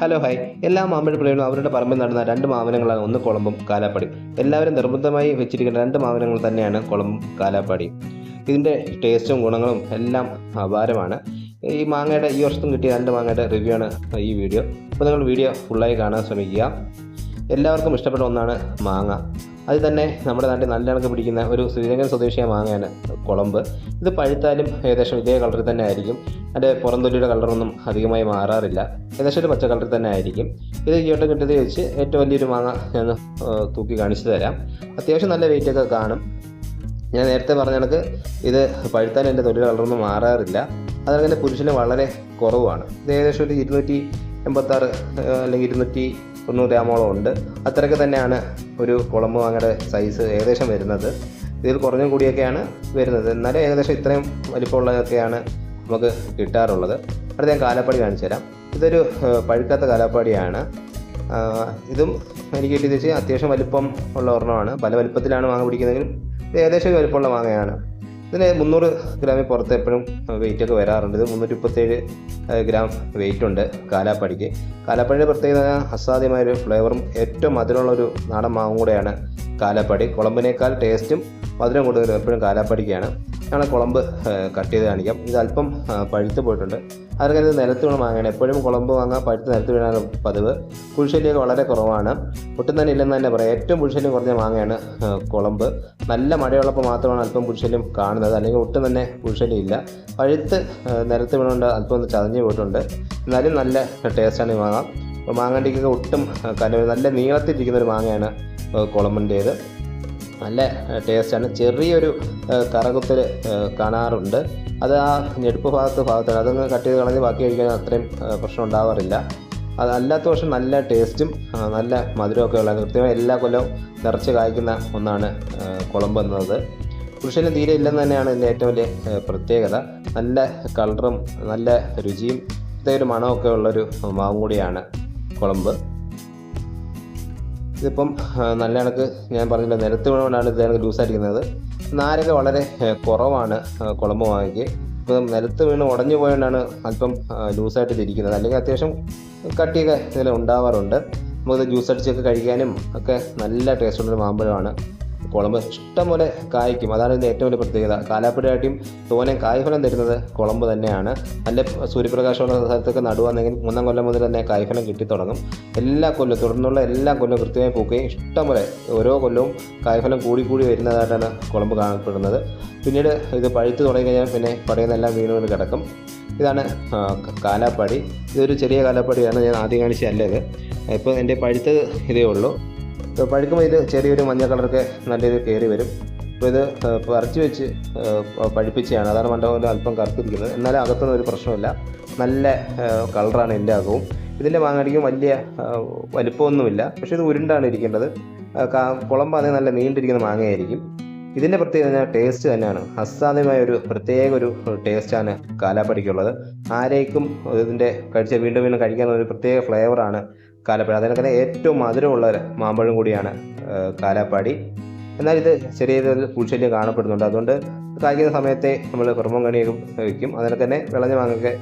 Hello hi എല്ലാ മാമ്പഴ പിള്ളേരും അവരുടെ പറമ്പിൽ നടന്ന രണ്ട് മാമനങ്ങളാണ് ഒന്ന് കുളമ്പും കാലാപ്പാടിയും എല്ലാവരും നിർബന്ധമായി വെച്ചിരിക്കുന്ന രണ്ട് മാമനങ്ങൾ തന്നെയാണ് കുളമ്പും കാലാപ്പാടിയും. ഇതിന്റെ ടേസ്റ്റും ഗുണങ്ങളും എല്ലാം അപാരമാണ്. ഈ മാങ്ങയുടെ ഈ വർഷത്തും കിട്ടിയ രണ്ട് മാങ്ങയുടെ റിവ്യൂ ആണ് ഈ വീഡിയോ അപ്പോൾ നിങ്ങൾ വീഡിയോ ഫുള്ളായി കാണാൻ ശ്രമിക്കുക. എല്ലാവർക്കും ഇഷ്ടപ്പെട്ട ഒന്നാണ് മാങ്ങ. അതിൽ തന്നെ നമ്മുടെ നാട്ടിൽ നല്ല കണക്ക് പിടിക്കുന്ന ഒരു ശ്രീലങ്കൻ സ്വദേശിയായ മാങ്ങയാണ് കുളമ്പ്. ഇത് പഴുത്താലും ഏകദേശം ഇതേ കളറിൽ തന്നെ ആയിരിക്കും. അതിന്റെ പുറംതൊലിയുടെ കളറൊന്നും അധികമായി മാറാറില്ല. ഏകദേശം ഒരു പച്ച കളറിൽ തന്നെ ആയിരിക്കും. ഇത് ഈ വട്ടം കിട്ടിയത് വെച്ച് ഏറ്റവും വലിയൊരു മാങ്ങ ഞാൻ തൂക്കി കാണിച്ചു തരാം. അത്യാവശ്യം നല്ല വെയിറ്റൊക്കെ കാണും. ഞാൻ നേരത്തെ പറഞ്ഞ കണക്ക് ഇത് പഴുത്താലും എന്റെ തൊലിയുടെ കളറൊന്നും മാറാറില്ല. അതങ്ങനെ പുരുഷന് വളരെ കുറവാണ് ഇത് ഏകദേശം ഒരു ഇരുന്നൂറ്റി എൺപത്താറ് അല്ലെങ്കിൽ ഇരുന്നൂറ്റി തൊണ്ണൂറ് ഗ്രാമോളം ഉണ്ട്. അത്രയൊക്കെ തന്നെയാണ് ഒരു കുളമ്പ് മാങ്ങയുടെ സൈസ് ഏകദേശം വരുന്നത്. ഇതിൽ കുറഞ്ഞും കൂടിയൊക്കെയാണ് വരുന്നത്. എന്നാലും ഏകദേശം ഇത്രയും വലിപ്പമുള്ളതൊക്കെയാണ് നമുക്ക് കിട്ടാറുള്ളത്. അടുത്ത ഞാൻ കാലാപ്പാടി കാണിച്ചു തരാം. ഇതൊരു പഴുക്കാത്ത കാലാപ്പാടിയാണ്. ഇതും എനിക്ക് കിട്ടിയത് വെച്ച് അത്യാവശ്യം വലിപ്പം ഉള്ള ഒരെണ്ണമാണ്. പല വലിപ്പത്തിലാണ് മാങ്ങ പിടിക്കുന്നതെങ്കിലും ഇത് ഏകദേശം വലിപ്പമുള്ള മാങ്ങയാണ്. ഇതിന് മുന്നൂറ് ഗ്രാമിൽ പുറത്ത് എപ്പോഴും വെയിറ്റ് ഒക്കെ വരാറുണ്ട്. ഇത് മുന്നൂറ്റി മുപ്പത്തേഴ് ഗ്രാം വെയിറ്റ് ഉണ്ട് കാലാപ്പടിക്ക്. കാലാപ്പടിയുടെ പ്രത്യേകത അസാധ്യമായൊരു ഫ്ലേവറും ഏറ്റവും മധുരമുള്ള ഒരു നാടൻ മാവും കൂടെയാണ് കാലാപ്പടി. കുളമ്പിനേക്കാൾ ടേസ്റ്റും മധുരം കൂടുതലും എപ്പോഴും കാലാപ്പടിക്കാണ്. ഞങ്ങൾ കുളമ്പ് കട്ട് ചെയ്ത് കാണിക്കാം. ഇത് അല്പം പഴുത്ത് പോയിട്ടുണ്ട്. അതൊക്കെ ഇത് നിലത്ത് വീണ് വാങ്ങണം എപ്പോഴും കുളമ്പ് വാങ്ങാൻ പഴുത്ത് നിലത്ത് വീണാണ് പതിവ്. പുൽശല്യമൊക്കെ വളരെ കുറവാണ്. ഒട്ടും തന്നെ ഇല്ലെന്ന് തന്നെ പറയാം. ഏറ്റവും പുൽശല്യം കുറഞ്ഞ മാങ്ങയാണ് കുളമ്പ്. നല്ല മഴയുള്ളപ്പോൾ മാത്രമാണ് അല്പം പുൽശല്യം കാണുന്നത്. അല്ലെങ്കിൽ ഒട്ടും തന്നെ പുൽശല്യം ഇല്ല. പഴുത്ത് നിലത്ത് വീണുകൊണ്ട് അല്പം ഒന്ന് ചതഞ്ഞ് പോയിട്ടുണ്ട്. എന്നാലും നല്ല ടേസ്റ്റാണ് ഈ മാങ്ങ. മാങ്ങണ്ടിക്കൊക്കെ ഒട്ടും കന നല്ല നീളത്തിരിക്കുന്ന ഒരു മാങ്ങയാണ് കുളമ്പിന്റേത് നല്ല ടേസ്റ്റാണ്. ചെറിയൊരു കറകുത്തൽ കാണാറുണ്ട്. അത് ആ ഞെടുപ്പ് ഭാഗത്ത് ഭാഗത്താണ് അതൊന്ന് കട്ട് ചെയ്ത് കളഞ്ഞ് ബാക്കി കഴിക്കാൻ അത്രയും പ്രശ്നം ഉണ്ടാവാറില്ല. അത് അല്ലാത്ത പക്ഷം നല്ല ടേസ്റ്റും നല്ല മധുരമൊക്കെ ഉള്ള കൃത്യമായി എല്ലാ കൊല്ലവും നിറച്ച് കായ്ക്കുന്ന ഒന്നാണ് കുളമ്പ് എന്നത്. പുരുഷന് തീരെ ഇല്ലെന്ന് തന്നെയാണ് ഇതിന്റെ ഏറ്റവും വലിയ പ്രത്യേകത. നല്ല കളറും നല്ല രുചിയും പ്രത്യേക ഒരു മണമൊക്കെ ഉള്ളൊരു മാവും കൂടിയാണ് കുളമ്പ്. ഇതിപ്പം നല്ല കണക്ക് ഞാൻ പറഞ്ഞില്ല നിരത്ത് വീണുകൊണ്ടാണ് ഇത് കണക്ക് ലൂസായിരിക്കുന്നത് നാരൊക്കെ വളരെ കുറവാണ് കുളമ്പ് വാങ്ങിക്ക് ഇപ്പം നിലത്ത് വീണ് ഉടഞ്ഞു പോയതുകൊണ്ടാണ് അല്പം ലൂസായിട്ട് ഇരിക്കുന്നത്. അല്ലെങ്കിൽ അത്യാവശ്യം കട്ടിയൊക്കെ ഇതിൽ ഉണ്ടാവാറുണ്ട്. നമുക്ക് ജ്യൂസ് അടിച്ചൊക്കെ കഴിക്കാനും ഒക്കെ നല്ല ടേസ്റ്റുള്ളൊരു മാമ്പഴമാണ്. കുളമ്പ് ഇഷ്ടംപോലെ കായ്ക്കും. അതാണ് ഇതിന്റെ ഏറ്റവും വലിയ പ്രത്യേകത. കാലാപ്പുഴയായിട്ടും തോനെ കായ്ഫലം തരുന്നത് കുളമ്പ് തന്നെയാണ്. നല്ല സൂര്യപ്രകാശമുള്ള സ്ഥലത്തൊക്കെ നടുവാണെങ്കിൽ മൂന്നാം കൊല്ലം മുതൽ തന്നെ കായ്ഫലം കിട്ടിത്തുടങ്ങും. എല്ലാ കൊല്ലവും തുടർന്നുള്ള എല്ലാ കൊല്ലവും കൃത്യമായി പൂക്കുകയും ഇഷ്ടംപോലെ ഓരോ കൊല്ലവും കായ്ഫലം കൂടി കൂടി വരുന്നതായിട്ടാണ് കുളമ്പ് കാണപ്പെടുന്നത്. പിന്നീട് ഇത് പഴുത്ത് തുടങ്ങി കഴിഞ്ഞാൽ പിന്നെ പറയുന്നെല്ലാം വീണ് വീണ് കിടക്കും. ഇതാണ് കാലാപ്പാടി. ഇതൊരു ചെറിയ കാലാപ്പാടിയാണ് ഞാൻ ആദ്യം കാണിച്ചതല്ല ഇത് ഇപ്പോൾ എന്റെ പഴുത്തത് ഇതേ ഉള്ളൂ. പഴുക്കുമ്പോൾ ഇത് ചെറിയൊരു മഞ്ഞ കളറൊക്കെ നല്ല രീതിയിൽ കയറി വരും. അപ്പോൾ ഇത് പറിച്ച് വെച്ച് പഴുപ്പിച്ചതാണ്. അതാണ് മണ്ഡപം അല്പം കറുത്തിരിക്കുന്നത്. എന്നാലും അകത്തൊന്നും ഒരു പ്രശ്നമില്ല നല്ല കളറാണ് എന്റെ അകവും. ഇതിന്റെ മാങ്ങടിക്കും വലിയ വലുപ്പമൊന്നുമില്ല. പക്ഷേ ഇത് ഉരുണ്ടാണ് ഇരിക്കേണ്ടത്. ആ, കാ- കുളമ്പാണെങ്കിൽ നല്ല നീണ്ടിരിക്കുന്ന മാങ്ങയായിരിക്കും. ഇതിന്റെ പ്രത്യേകത ടേസ്റ്റ് തന്നെയാണ്. അസാധ്യമായ ഒരു പ്രത്യേക ഒരു ടേസ്റ്റാണ് കാലാപ്പടിക്കുള്ളത്. ആരേക്കും ഇതിന്റെ കഴിച്ച വീണ്ടും വീണ്ടും കഴിക്കാൻ ഒരു പ്രത്യേക ഫ്ലേവറാണ് കാലാപ്പാടി അതിനൊക്കെ ഏറ്റവും മധുരമുള്ള മാമ്പഴം കൂടിയാണ് കാലപ്പാടി എന്നാൽ ഇത് ചെറിയ രീതിയിൽ പുൽശല്യം കാണപ്പെടുന്നുണ്ട്. അതുകൊണ്ട് കായ്ക്കുന്ന സമയത്തെ നമ്മൾ ഹെർമോൺ കണിയൊക്കെ വയ്ക്കും അതിനൊക്കെ തന്നെ വിളഞ്ഞ മാങ്ങയൊക്കെ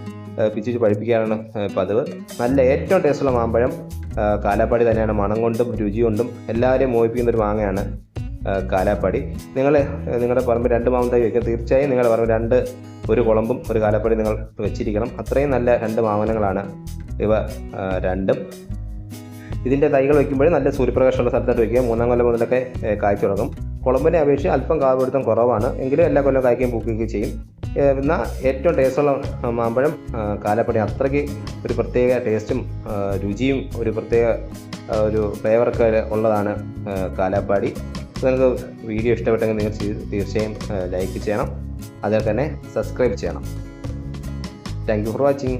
പിച്ചിച്ച് പഴിപ്പിക്കാറാണ് പതിവ്. നല്ല ഏറ്റവും ടേസ്റ്റുള്ള മാമ്പഴം കാലാപ്പാടി തന്നെയാണ്. മണം കൊണ്ടും രുചി കൊണ്ടും എല്ലാവരെയും മോഹിപ്പിക്കുന്ന ഒരു മാങ്ങയാണ് കാലാപ്പാടി നിങ്ങൾ നിങ്ങളുടെ പറമ്പ് രണ്ട് മാമ്പഴം വയ്ക്കുക തീർച്ചയായും നിങ്ങളുടെ പറമ്പിൽ രണ്ട് ഒരു കുളമ്പും ഒരു കാലാപ്പാടി നിങ്ങൾ വെച്ചിരിക്കണം. അത്രയും നല്ല രണ്ട് മാമനങ്ങളാണ് ഇവ രണ്ടും. ഇതിന്റെ തൈകൾ വയ്ക്കുമ്പോൾ നല്ല സൂര്യപ്രകാശമുള്ള സ്ഥലത്തോട്ട് വയ്ക്കുക. മൂന്നാം കൊല്ലം മുതലൊക്കെ കായ്ച്ച് തുടങ്ങും. കുളമ്പിനെ അപേക്ഷിച്ച് അല്പം കാവപിടുത്തം കുറവാണ്. എങ്കിലും എല്ലാ കൊല്ലം കായ്ക്കുകയും പൂക്കുകയും ചെയ്യും. എന്നാൽ ഏറ്റവും ടേസ്റ്റുള്ള മാമ്പഴം കാലപ്പണി. അത്രയ്ക്ക് ഒരു പ്രത്യേക ടേസ്റ്റും രുചിയും ഒരു പ്രത്യേക ഒരു ഫ്ലേവറൊക്കെ ഉള്ളതാണ് കാലപ്പാടി. നിങ്ങൾക്ക് വീഡിയോ ഇഷ്ടപ്പെട്ടെങ്കിൽ നിങ്ങൾ തീർച്ചയായും ലൈക്ക് ചെയ്യണം. അതേപോലെ തന്നെ സബ്സ്ക്രൈബ് ചെയ്യണം. Thank you for watching